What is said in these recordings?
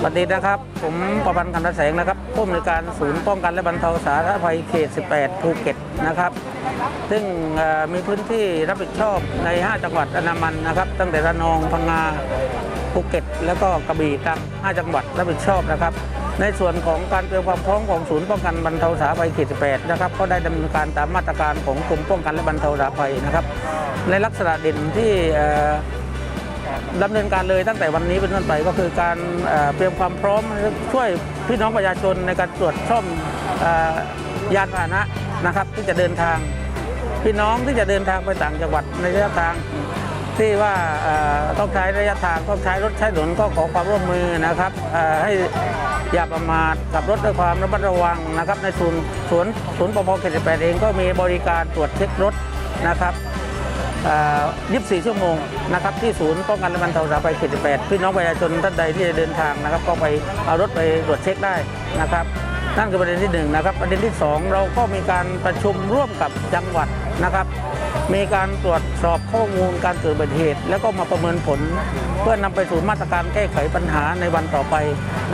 สวัสดีนะครับ ผมประพันธ์กันทแสงนะครับผู้อำนวยการศูนย์ป้องกันและบรรเทาสาธารณภัยเขต 18 ภูเก็ตนะครับ ซึ่งมีพื้นที่รับผิดชอบใน 5 จังหวัดอันามันนะครับ ตั้งแต่ระนองพังงาภูเก็ต แล้วก็กระบี่ตาม5จังหวัดรับผิดชอบนะครับ ในส่วนของการเตรียมความพร้อมของศูนย์ป้องกันบรรเทาสาธารณภัยเขต 18 นะครับ ก็ได้ดำเนินการตามมาตรการของกรมป้องกันและบรรเทาสาธารณภัยนะครับ ในลักษณะเด่นที่ ดำเนินการเลยตั้งแต่วันนี้เป็นต้นไปก็คือการเตรียมความพร้อมช่วยพี่น้องประชาชนในการตรวจซ่อมเอ่อยานพาหนะนะครับ ที่จะเดินทางพี่น้องที่จะเดินทางไปต่างจังหวัดในระยะทาง ที่ว่าต้องใช้ระยะทางต้องใช้รถใช้ถนนก็ขอความร่วมมือนะครับให้อย่าประมาทขับรถด้วยความระมัดระวังนะครับ ในศูนย์สวนศูนย์ปภเขต18เองก็มีบริการตรวจเช็ครถนะครับ 24 ชั่วโมงนะครับที่ศูนย์ป้องกันและบรรเทาสาธารณภัยเขต18พี่น้องประชาชนท่านใดที่จะเดินทางนะครับ ก็ไปเอารถไปตรวจเช็คได้นะครับ นั่นคือประเด็นที่หนึ่งนะครับประเด็นที่สองเราก็มีการประชุมร่วมกับจังหวัดนะครับ มีการตรวจสอบข้อมูลการเกิดอุบัติเหตุ แล้วก็มาประเมินผล เพื่อนำไปสู่มาตรการแก้ไขปัญหาในวันต่อไป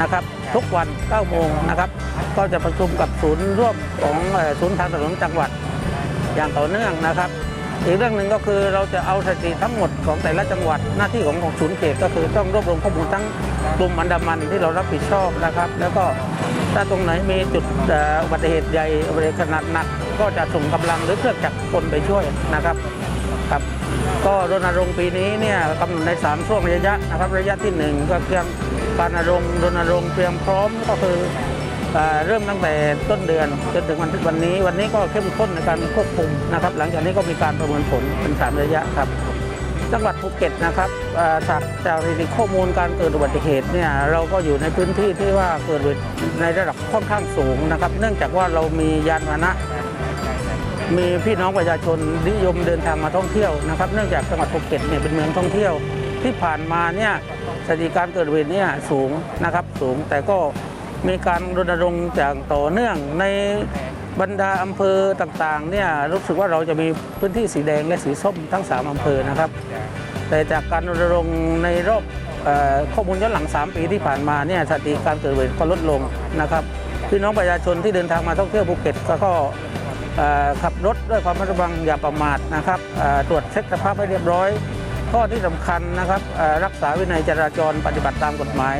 นะครับ ทุกวัน9โมงนะครับ ก็จะประชุมกับศูนย์ร่วมของศูนย์ทางถนนจังหวัดอย่างต่อเนื่องนะครับ อีกเรื่องหนึ่งก็คือเราจะเอาสถิติทั้งหมดของแต่ละจังหวัดหน้าที่ของของศูนย์เขตก็คือต้องรวบรวมข้อมูลทั้งกลุ่มอันดามันที่เรารับผิดชอบนะครับ แล้วก็ถ้าตรงไหนมีจุดอุบัติเหตุใหญ่อุบัติเหตุขนาดหนัก ก็จะส่งกำลังหรือเครื่องจักรกลไปช่วยนะครับครับก็รณรงค์ปีนี้เนี่ยกำหนดใน 3 ช่วงระยะนะครับ ระยะที่ 1 ก็เตรียมการรณรงค์รณรงค์เตรียมพร้อมก็คือ เริ่มตั้งแต่ต้นเดือนจนถึงวันที่วันนี้ วันนี้ก็เข้มข้นในการควบคุมนะครับ หลังจากนี้ก็มีการประเมินผลเป็นสามระยะครับ จังหวัดภูเก็ตนะครับจากจากสถิติข้อมูลการเกิดอุบัติเหตุเนี่ยเราก็อยู่ในพื้นที่ที่ว่าเกิดในระดับค่อนข้างสูงนะครับ เนื่องจากว่าเรามียานพาหนะมีพี่น้องประชาชนนิยมเดินทางมาท่องเที่ยวนะครับ เนื่องจากจังหวัดภูเก็ตเนี่ยเป็นเมืองท่องเที่ยว ที่ผ่านมาเนี่ยสถิติการเกิดเหตุเนี่ยสูงนะครับสูงแต่ก็ มีการรณรงค์อย่างต่อเนื่องในบรรดาอำเภอต่างๆเนี่ยรู้สึกว่าเราจะมีพื้นที่สีแดงและสีส้มทั้ง 3อำเภอนะครับ แต่จากการรณรงค์ในรอบข้อมูลย้อนหลัง 3 ปีที่ผ่านมาเนี่ยสถิติการเกิดอุบัติเหตุก็ลดลงนะครับพี่น้องประชาชนที่เดินทางมาท่องเที่ยวภูเก็ตก็ขับรถด้วยความระมัดระวังอย่าประมาทนะครับตรวจเช็คสภาพให้เรียบร้อย ข้อที่สำคัญนะครับรักษาวินัยจราจรปฏิบัติตามกฎหมาย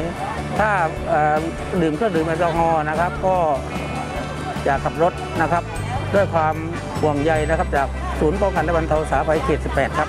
ถ้าดื่มเครื่องดื่มแอลกอฮอล์นะครับ ก็อย่าขับรถนะครับ ด้วยความห่วงใยนะครับ จากศูนย์ป้องกันและบรรเทาสาธารณภัยเขต 18 ครับ